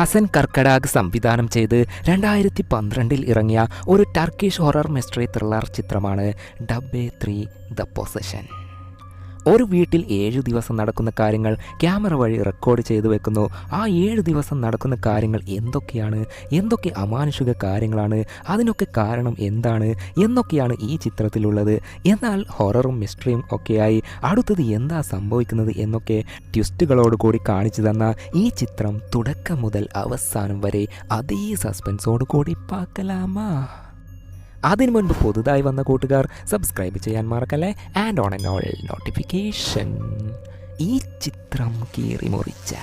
ഹസൻ കർക്കടാഗ് സംവിധാനം ചെയ്ത് രണ്ടായിരത്തി പന്ത്രണ്ടിൽ ഇറങ്ങിയ ഒരു ടർക്കിഷ് ഹൊറർ മിസ്റ്ററി ത്രില്ലർ ചിത്രമാണ് ഡബ്ബെ ത്രീ ദ പൊസഷൻ ഒരു വീട്ടിൽ ഏഴ് ദിവസം നടക്കുന്ന കാര്യങ്ങൾ ക്യാമറ വഴി റെക്കോർഡ് ചെയ്തു വെക്കുന്നു. ആ ഏഴ് ദിവസം നടക്കുന്ന കാര്യങ്ങൾ എന്തൊക്കെയാണ്? എന്തൊക്കെ അമാനുഷിക കാര്യങ്ങളാണ്? അതിനൊക്കെ കാരണം എന്താണ്? എന്നൊക്കെയാണ് ഈ ചിത്രത്തിലുള്ളത്. എന്നാൽ ഹൊററും മിസ്റ്ററിയും ഒക്കെയായി അടുത്തത് എന്താ സംഭവിക്കുന്നത് എന്നൊക്കെ ട്വിസ്റ്റുകളോട് കൂടി കാണിച്ചു തന്ന ഈ ചിത്രം തുടക്കം മുതൽ അവസാനം വരെ അതേ സസ്പെൻസോട് കൂടി പാക്കലാമാ. അതിനു മുൻപ് പുതുതായി വന്ന കൂട്ടുകാർ സബ്സ്ക്രൈബ് ചെയ്യാൻ മറക്കല്ലേ? And on and all notification ഈ ചിത്രം കീറി മുറിച്ച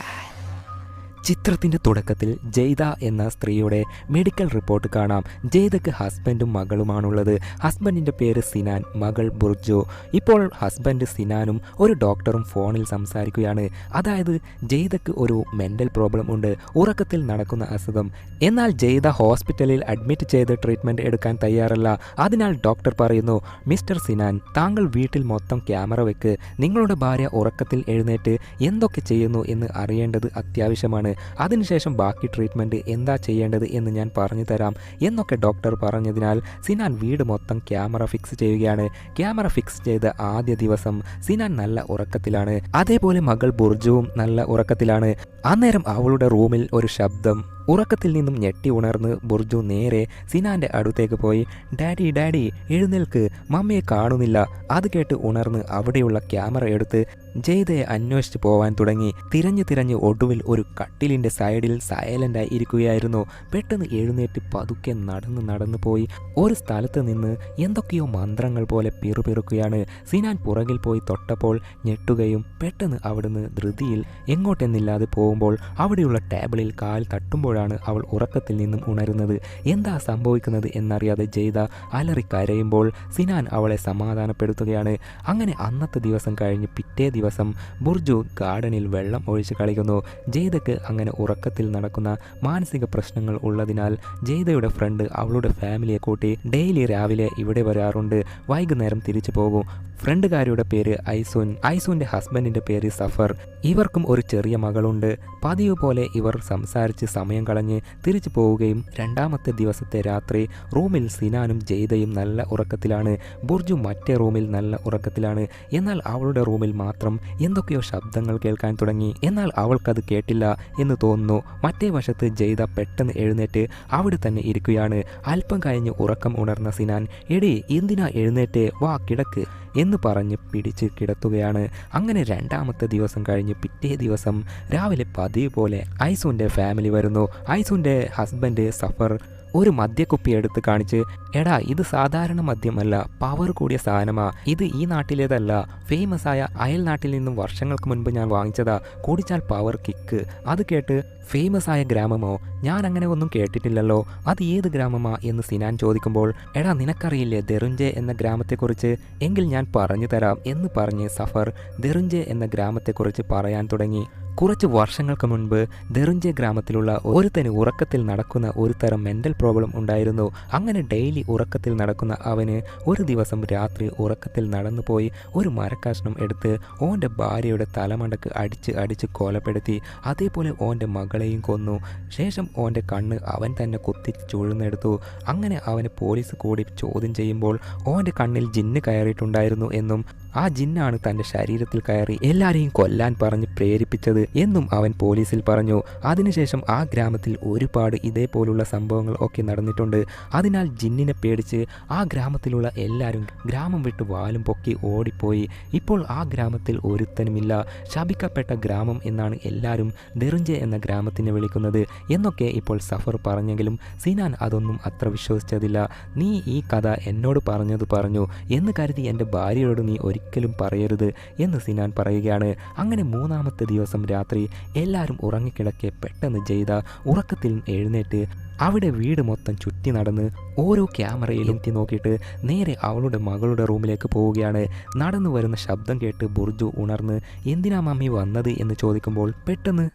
ചിത്രത്തിന്റെ തുടക്കത്തിൽ ജയ്ത എന്ന സ്ത്രീയുടെ മെഡിക്കൽ റിപ്പോർട്ട് കാണാം. ജയ്തക്ക് ഹസ്ബൻഡും മകളുമാണുള്ളത്. ഹസ്ബൻഡിന്റെ പേര് സിനാൻ മകൾ ബുർജോ. ഇപ്പോൾ ഹസ്ബൻഡ് സിനാനും ഒരു ഡോക്ടറും ഫോണിൽ സംസാരിക്കുകയാണ്. അതായത് ജയ്തക്ക് ഒരു മെന്റൽ പ്രോബ്ലം ഉണ്ട്. ഉറക്കത്തിൽ നടക്കുന്ന അസുഖം. എന്നാൽ ജയ്ത ഹോസ്പിറ്റലിൽ അഡ്മിറ്റ് ചെയ്ത് ട്രീറ്റ്മെന്റ് എടുക്കാൻ തയ്യാറല്ല. അതിനാൽ ഡോക്ടർ പറയുന്നു മിസ്റ്റർ സിനാൻ താങ്കൾ വീട്ടിൽ മൊത്തം ക്യാമറ വെക്ക്. നിങ്ങളുടെ ഭാര്യ ഉറക്കത്തിൽ എഴുന്നേറ്റ് എന്തൊക്കെ ചെയ്യുന്നു എന്ന് അറിയേണ്ടത് അത്യാവശ്യമാണ്. അതിനുശേഷം ബാക്കി ട്രീറ്റ്മെന്റ് എന്താ ചെയ്യേണ്ടത് എന്ന് ഞാൻ പറഞ്ഞു തരാം എന്നൊക്കെ ഡോക്ടർ പറഞ്ഞതിനാൽ സിനാൻ വീട് മൊത്തം ക്യാമറ ഫിക്സ് ചെയ്യുകയാണ്. ക്യാമറ ഫിക്സ് ചെയ്ത ആദ്യ ദിവസം സിനാൻ നല്ല ഉറക്കത്തിലാണ്. അതേപോലെ മകൾ ബുർജുവും നല്ല ഉറക്കത്തിലാണ്. അന്നേരം അവളുടെ റൂമിൽ ഒരു ശബ്ദം ഉറക്കത്തിൽ നിന്നും ഞെട്ടി ഉണർന്ന് ബുർജു നേരെ സിനാന്റെ അടുത്തേക്ക് പോയി. ഡാഡി ഡാഡി എഴുന്നേൽക്ക്. മമ്മിയെ കാണുന്നില്ല. അത് കേട്ട് ഉണർന്ന് അവിടെയുള്ള ക്യാമറ എടുത്ത് ജയ്തയെ അന്വേഷിച്ച് പോവാൻ തുടങ്ങി. തിരഞ്ഞു തിരഞ്ഞ് ഒടുവിൽ ഒരു കട്ടിലിന്റെ സൈഡിൽ സൈലന്റായി ഇരിക്കുകയായിരുന്നു. പെട്ടെന്ന് എഴുന്നേറ്റ് പതുക്കെ നടന്ന് നടന്നു പോയി. ഒരു സ്ഥലത്ത് നിന്ന് എന്തൊക്കെയോ മന്ത്രങ്ങൾ പോലെ പിറുപിറുക്കുകയാണ്. സിനാൻ പുറകിൽ പോയി തൊട്ടപ്പോൾ ഞെട്ടുകയും പെട്ടെന്ന് അവിടുന്ന് ധൃതിയിൽ എങ്ങോട്ടെന്നില്ലാതെ പോകുമ്പോൾ അവിടെയുള്ള ടേബിളിൽ കാൽ തട്ടുമ്പോഴാണ് അവൾ ഉറക്കത്തിൽ നിന്നും ഉണരുന്നത്. എന്താ സംഭവിക്കുന്നത് എന്നറിയാതെ ജയ്ത അലറി കരയുമ്പോൾ സിനാൻ അവളെ സമാധാനപ്പെടുത്തുകയാണ്. അങ്ങനെ അന്നത്തെ ദിവസം കഴിഞ്ഞ് പിറ്റേ ദിവസം ബുർജു ഗാർഡനിൽ വെള്ളം ഒഴിച്ച് കളിക്കുന്നു. ജയ്തക്ക് അങ്ങനെ ഉറക്കത്തിൽ നടക്കുന്ന മാനസിക പ്രശ്നങ്ങൾ ഉള്ളതിനാൽ ജയ്തയുടെ ഫ്രണ്ട് അവളുടെ ഫാമിലിയെ കൂട്ടി ഡെയിലി രാവിലെ ഇവിടെ വരാറുണ്ട്. വൈകുന്നേരം തിരിച്ചു പോകും. ഫ്രണ്ടുകാരിയുടെ പേര് ഐസുൻ. ഐസുവിന്റെ ഹസ്ബൻഡിന്റെ പേര് സഫർ. ഇവർക്കും ഒരു ചെറിയ മകളുണ്ട്. പതിവ് പോലെ ഇവർ സംസാരിച്ച് സമയം കളഞ്ഞ് തിരിച്ചു പോവുകയും രണ്ടാമത്തെ ദിവസത്തെ രാത്രി റൂമിൽ സിനാനും ജയ്തയും നല്ല ഉറക്കത്തിലാണ്. ബുർജു മറ്റേ റൂമിൽ നല്ല ഉറക്കത്തിലാണ്. എന്നാൽ അവളുടെ റൂമിൽ മാത്രം എന്തൊക്കെയോ ശബ്ദങ്ങൾ കേൾക്കാൻ തുടങ്ങി. എന്നാൽ അവൾക്കത് കേട്ടില്ല എന്ന് തോന്നുന്നു. മറ്റേ വശത്ത് ജയ്ത പെട്ടെന്ന് എഴുന്നേറ്റ് അവിടെ തന്നെ ഇരിക്കുകയാണ്. അല്പം കഴിഞ്ഞ് ഉറക്കം ഉണർന്ന സിനാൻ എടി എന്തിനാ എഴുന്നേറ്റ്? വാ കിടക്ക്. എന്ന് പറഞ്ഞ് പിടിച്ച് കിടത്തുകയാണ്. അങ്ങനെ രണ്ടാമത്തെ ദിവസം കഴിഞ്ഞ് പിറ്റേ ദിവസം രാവിലെ പതിവ് പോലെ ഐസുവിന്റെ ഫാമിലി വരുന്നു. ഐസുവിന്റെ ഹസ്ബൻഡ് സഫർ ഒരു മദ്യക്കുപ്പി എടുത്ത് കാണിച്ച് എടാ ഇത് സാധാരണ മദ്യമല്ല പവർ കൂടിയ സാധനമാ ഇത് ഈ നാട്ടിലേതല്ല ഫേമസ് ആയ അയൽ നാട്ടിൽ നിന്നും വർഷങ്ങൾക്ക് മുൻപ് ഞാൻ വാങ്ങിച്ചതാ കുടിച്ചാൽ പവർ കിക്ക് അത് കേട്ട് ഫേമസ് ആയ ഗ്രാമമോ ഞാൻ അങ്ങനെ ഒന്നും കേട്ടിട്ടില്ലല്ലോ അത് ഏത് ഗ്രാമമാ? എന്ന് സിനാൻ ചോദിക്കുമ്പോൾ എടാ നിനക്കറിയില്ലേ ദെറുഞ്ചെ എന്ന ഗ്രാമത്തെക്കുറിച്ച് എങ്കിൽ ഞാൻ പറഞ്ഞു തരാം എന്ന് പറഞ്ഞ് സഫർ ദെറുഞ്ചെ എന്ന ഗ്രാമത്തെക്കുറിച്ച് പറയാൻ തുടങ്ങി. കുറച്ച് വർഷങ്ങൾക്ക് മുൻപ് ദെറുഞ്ചെ ഗ്രാമത്തിലുള്ള ഒരുത്തന് ഉറക്കത്തിൽ നടക്കുന്ന ഒരു തരം മെന്റൽ പ്രോബ്ലം ഉണ്ടായിരുന്നു. അങ്ങനെ ഡെയിലി ഉറക്കത്തിൽ നടക്കുന്ന അവന് ഒരു ദിവസം രാത്രി ഉറക്കത്തിൽ നടന്നുപോയി ഒരു മരക്കഷ്ണം എടുത്ത് ഓന്റെ ഭാര്യയുടെ തലമണ്ടക്ക് അടിച്ച് അടിച്ച് കൊലപ്പെടുത്തി. അതേപോലെ ഓന്റെ മകളെയും കൊന്നു. ശേഷം ഓന്റെ കണ്ണ് അവൻ തന്നെ കുത്തി ചുഴുന്നെടുത്തു. അങ്ങനെ അവന് പോലീസ് കൂടി ചോദ്യം ചെയ്യുമ്പോൾ ഓന്റെ കണ്ണിൽ ജിന്ന് കയറിയിട്ടുണ്ടായിരുന്നു എന്നും ആ ജിന്നാണ് തന്റെ ശരീരത്തിൽ കയറി എല്ലാവരെയും കൊല്ലാൻ പറഞ്ഞ് പ്രേരിപ്പിച്ചത് എന്നും അവൻ പോലീസിൽ പറഞ്ഞു. അതിനുശേഷം ആ ഗ്രാമത്തിൽ ഒരുപാട് ഇതേപോലുള്ള സംഭവങ്ങൾ ഒക്കെ നടന്നിട്ടുണ്ട്. അതിനാൽ ജിന്നിനെ പേടിച്ച് ആ ഗ്രാമത്തിലുള്ള എല്ലാവരും ഗ്രാമം വിട്ട് വാലും പൊക്കി ഓടിപ്പോയി. ഇപ്പോൾ ആ ഗ്രാമത്തിൽ ഒരുത്തനുമില്ല. ശപിക്കപ്പെട്ട ഗ്രാമം എന്നാണ് എല്ലാവരും ദെറിഞ്ചെ എന്ന ഗ്രാമത്തിനെ വിളിക്കുന്നത് എന്നൊക്കെ ഇപ്പോൾ സഫർ പറഞ്ഞെങ്കിലും സിനാൻ അതൊന്നും അത്ര വിശ്വസിച്ചതില്ല. നീ ഈ കഥ എന്നോട് പറഞ്ഞത് പറഞ്ഞു. എന്ന് കരുതി എന്റെ ഭാര്യയോട് നീ ഒരിക്കലും പറയരുത് എന്ന് സിനാൻ പറയുകയാണ്. അങ്ങനെ മൂന്നാമത്തെ ദിവസം രാത്രി എല്ലാവരും ഉറങ്ങിക്കിടക്കെ പെട്ടെന്ന് ചെയ്ത ഉറക്കത്തിൽ എഴുന്നേറ്റ് അവിടെ വീട് മൊത്തം ചുറ്റി നടന്ന് ഓരോ ക്യാമറയിലും എത്തി നോക്കിയിട്ട് നേരെ അവളുടെ മകളുടെ റൂമിലേക്ക് പോവുകയാണ്. നടന്നു വരുന്ന ശബ്ദം കേട്ട് ബുർജു ഉണർന്ന് എന്തിനാ മമ്മി വന്നത്? എന്ന് ചോദിക്കുമ്പോൾ പെട്ടെന്ന്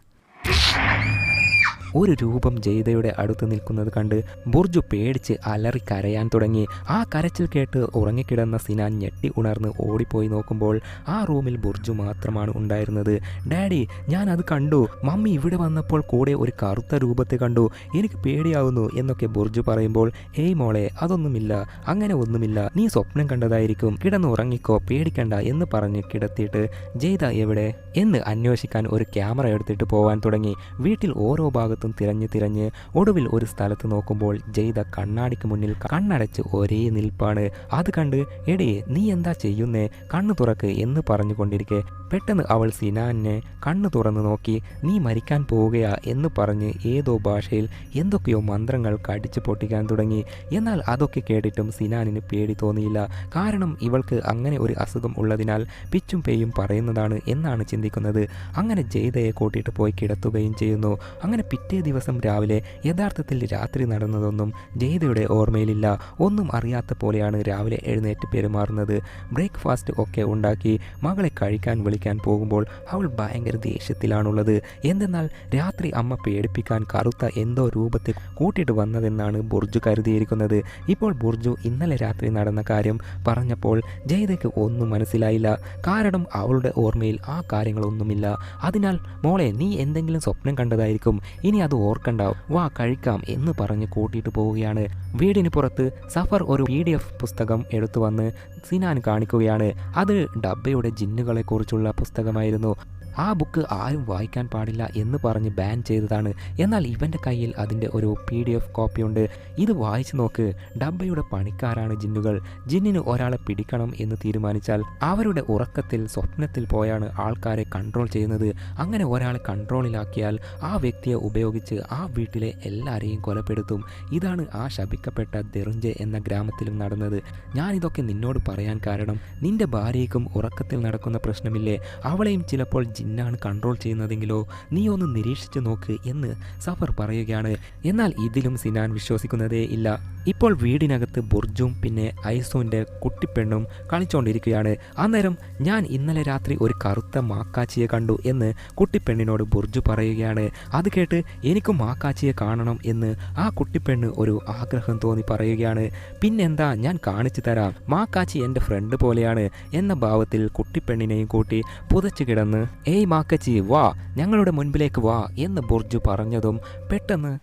ഒരു രൂപം ജയ്തയുടെ അടുത്ത് നിൽക്കുന്നത് കണ്ട് ബുർജു പേടിച്ച് അലറി കരയാൻ തുടങ്ങി. ആ കരച്ചിൽ കേട്ട് ഉറങ്ങിക്കിടന്ന സിനാൻ ഞെട്ടി ഉണർന്ന് ഓടിപ്പോയി നോക്കുമ്പോൾ ആ റൂമിൽ ബുർജു മാത്രമാണ് ഉണ്ടായിരുന്നത്. ഡാഡി ഞാൻ അത് കണ്ടു. മമ്മി ഇവിടെ വന്നപ്പോൾ കൂടെ ഒരു കറുത്ത രൂപത്തെ കണ്ടു. എനിക്ക് പേടിയാവുന്നു എന്നൊക്കെ ബുർജു പറയുമ്പോൾ ഏയ് മോളെ അതൊന്നുമില്ല. അങ്ങനെ ഒന്നുമില്ല. നീ സ്വപ്നം കണ്ടതായിരിക്കും. കിടന്ന് ഉറങ്ങിക്കോ. പേടിക്കണ്ട എന്ന് പറഞ്ഞ് കിടത്തിയിട്ട് ജയ്ത എവിടെ? എന്ന് അന്വേഷിക്കാൻ ഒരു ക്യാമറ എടുത്തിട്ട് പോവാൻ തുടങ്ങി. വീട്ടിൽ ഓരോ ഭാഗത്തും തിരഞ്ഞ് തിരഞ്ഞ് ഒടുവിൽ ഒരു സ്ഥലത്ത് നോക്കുമ്പോൾ ജയ്ത കണ്ണാടിക്ക് മുന്നിൽ കണ്ണടച്ച് ഒരേ നിൽപ്പാണ്. അത് കണ്ട് എടേ നീ എന്താ ചെയ്യുന്നേ? കണ്ണു തുറക്ക് എന്ന് പറഞ്ഞുകൊണ്ടിരിക്കെ. പെട്ടെന്ന് അവൾ സിനാനെ കണ്ണു തുറന്നു നോക്കി. നീ മരിക്കാൻ പോവുകയാ എന്ന് പറഞ്ഞ് ഏതോ ഭാഷയിൽ എന്തൊക്കെയോ മന്ത്രങ്ങൾ കടിച്ചു പൊട്ടിക്കാൻ തുടങ്ങി. എന്നാൽ അതൊക്കെ കേട്ടിട്ടും സിനാനിന് പേടി തോന്നിയില്ല. കാരണം ഇവൾക്ക് അങ്ങനെ ഒരു അസുഖം ഉള്ളതിനാൽ പിച്ചും പേയും പറയുന്നതാണ് എന്നാണ് ചിന്തിക്കുന്നത്. അങ്ങനെ ജയ്തയെ കൂട്ടിയിട്ട് പോയി കിടത്തുകയും ചെയ്യുന്നു. അങ്ങനെ പിറ്റേ ദിവസം രാവിലെ യഥാർത്ഥത്തിൽ രാത്രി നടന്നതൊന്നും ജയതയുടെ ഓർമ്മയിലില്ല. ഒന്നും അറിയാത്ത പോലെയാണ് രാവിലെ എഴുന്നേറ്റ് പെരുമാറുന്നത്. ബ്രേക്ക്ഫാസ്റ്റ് ഒക്കെ ഉണ്ടാക്കി മകളെ കഴിക്കാൻ വിളിക്കാൻ പോകുമ്പോൾ അവൾ ഭയങ്കര ദേഷ്യത്തിലാണുള്ളത്. എന്തെന്നാൽ രാത്രി അമ്മ പേടിപ്പിക്കാൻ കറുത്ത എന്തോ രൂപത്തിൽ കൂട്ടിയിട്ട് വന്നതെന്നാണ് ബുർജു കരുതിയിരിക്കുന്നത്. ഇപ്പോൾ ബുർജു ഇന്നലെ രാത്രി നടന്ന കാര്യം പറഞ്ഞപ്പോൾ ജയതയ്ക്ക് ഒന്നും മനസ്സിലായില്ല. കാരണം അവളുടെ ഓർമ്മയിൽ ആ കാര്യങ്ങളൊന്നുമില്ല. അതിനാൽ മോളെ നീ എന്തെങ്കിലും സ്വപ്നം കണ്ടതായിരിക്കും. ഇനി അത് ഓർക്കണ്ടാവും. വാ കഴിക്കാം എന്ന് പറഞ്ഞ് കൂട്ടിയിട്ട് പോവുകയാണ്. വീടിന് പുറത്ത് സഫർ ഒരു പി ഡി എഫ് പുസ്തകം എടുത്തു വന്ന് സിനാൻ കാണിക്കുകയാണ്. അത് ഡബ്ബയുടെ ജിന്നുകളെക്കുറിച്ചുള്ള പുസ്തകമായിരുന്നു. ആ ബുക്ക് ആരും വായിക്കാൻ പാടില്ല എന്ന് പറഞ്ഞ് ബാൻ ചെയ്തതാണ്. എന്നാൽ ഇവന്റെ കയ്യിൽ അതിന്റെ ഒരു പി ഡി എഫ് കോപ്പിയുണ്ട് ഇത് വായിച്ചു നോക്ക് ഡബ്ബയുടെ പണിക്കാരാണ് ജിന്നുകൾ. ജിന്നിന് ഒരാളെ പിടിക്കണം എന്ന് തീരുമാനിച്ചാൽ അവരുടെ ഉറക്കത്തിൽ സ്വപ്നത്തിൽ പോയാണ് ആൾക്കാരെ കൺട്രോൾ ചെയ്യുന്നത്. അങ്ങനെ ഒരാളെ കൺട്രോളിലാക്കിയാൽ ആ വ്യക്തിയെ ഉപയോഗിച്ച് ആ വീട്ടിലെ എല്ലാവരെയും കൊലപ്പെടുത്തും. ഇതാണ് ആ ശപിക്കപ്പെട്ട ദെറുഞ്ചെ എന്ന ഗ്രാമത്തിലും നടന്നത്. ഞാനിതൊക്കെ നിന്നോട് പറയാൻ കാരണം നിന്റെ ഭാര്യയ്ക്കും ഉറക്കത്തിൽ നടക്കുന്ന പ്രശ്നമില്ലേ? അവളെയും ചിലപ്പോൾ ജിന്നാണ് കൺട്രോൾ ചെയ്യുന്നതെങ്കിലോ നീ ഒന്ന് നിരീക്ഷിച്ചു നോക്ക് എന്ന് സഫർ പറയുകയാണ്. എന്നാൽ ഇതിലും സിനാൻ വിശ്വസിക്കുന്നതേ ഇല്ല. ഇപ്പോൾ വീടിനകത്ത് ബുർജും പിന്നെ ഐസോന്റെ കുട്ടിപ്പെണ്ണും കളിച്ചുകൊണ്ടിരിക്കുകയാണ് അന്നേരം ഞാൻ ഇന്നലെ രാത്രി ഒരു കറുത്ത മാക്കാച്ചിയെ കണ്ടു എന്ന് കുട്ടിപ്പെണ്ണിനോട് ബുർജു പറയുകയാണ്. അത് കേട്ട് എനിക്കും മാക്കാച്ചിയെ കാണണം എന്ന് ആ കുട്ടിപ്പെണ്ണ് ഒരു ആഗ്രഹം തോന്നി പറയുകയാണ്. പിന്നെന്താ ഞാൻ കാണിച്ചു തരാം. മാക്കാച്ചി എന്റെ ഫ്രണ്ട് പോലെയാണ് എന്ന ഭാവത്തിൽ കുട്ടിപ്പെണ്ണിനെയും കൂട്ടി പുതച്ചു കിടന്ന് ഏയ് മാക്കച്ചി വാ ഞങ്ങളുടെ മുൻപിലേക്ക് വാ എന്ന് ബുർജു പറഞ്ഞതും പെട്ടെന്ന്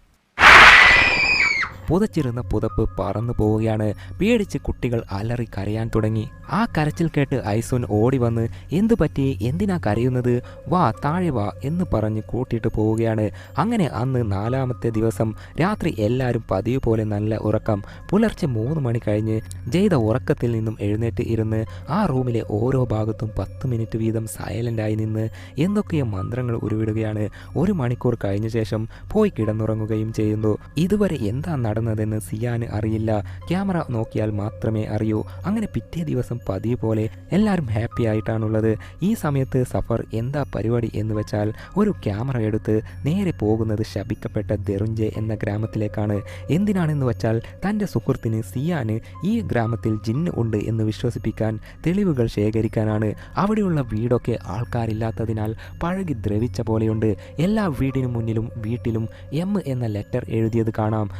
പുതച്ചിരുന്ന പുതപ്പ് പറന്നു പോവുകയാണ്. പേടിച്ച് കുട്ടികൾ അലറി കരയാൻ തുടങ്ങി. ആ കരച്ചിൽ കേട്ട് ഐസോൻ ഓടി വന്ന് എന്തു പറ്റി? എന്തിനാ കരയുന്നത്? വാ താഴെ വാ എന്ന് പറഞ്ഞ് കൂട്ടിയിട്ട് പോവുകയാണ്. അങ്ങനെ അന്ന് നാലാമത്തെ ദിവസം രാത്രി എല്ലാവരും പതിവ് പോലെ നല്ല ഉറക്കം. പുലർച്ചെ മൂന്ന് മണി കഴിഞ്ഞ് ജയ്ത ഉറക്കത്തിൽ നിന്നും എഴുന്നേറ്റ് ഇരുന്ന് ആ റൂമിലെ ഓരോ ഭാഗത്തും പത്ത് മിനിറ്റ് വീതം സൈലന്റായി നിന്ന് എന്തൊക്കെയോ മന്ത്രങ്ങൾ ഉരുവിടുകയാണ്. ഒരു മണിക്കൂർ കഴിഞ്ഞ ശേഷം പോയി കിടന്നുറങ്ങുകയും ചെയ്യുന്നു. ഇതുവരെ എന്താ നടന്നതെന്ന് സിയാന് അറിയില്ല. ക്യാമറ നോക്കിയാൽ മാത്രമേ അറിയൂ. അങ്ങനെ പിറ്റേ ദിവസം പതിവ് പോലെ എല്ലാവരും ഹാപ്പി ആയിട്ടാണുള്ളത്. ഈ സമയത്ത് സഫർ എന്താ പരിപാടി എന്ന് വെച്ചാൽ ഒരു ക്യാമറ എടുത്ത് നേരെ പോകുന്നത് ശപിക്കപ്പെട്ട ദെറുഞ്ചെ എന്ന ഗ്രാമത്തിലേക്കാണ്. എന്തിനാണെന്ന് വെച്ചാൽ തന്റെ സുഹൃത്തിന് സിയാന് ഈ ഗ്രാമത്തിൽ ജിന്ന് ഉണ്ട് എന്ന് വിശ്വസിപ്പിക്കാൻ തെളിവുകൾ ശേഖരിക്കാനാണ്. അവിടെയുള്ള വീടൊക്കെ ആൾക്കാരില്ലാത്തതിനാൽ പഴകി ദ്രവിച്ച പോലെയുണ്ട്. എല്ലാ വീടിനു മുന്നിലും വീട്ടിലും എം എന്ന ലെറ്റർ എഴുതിയത് കാണാം.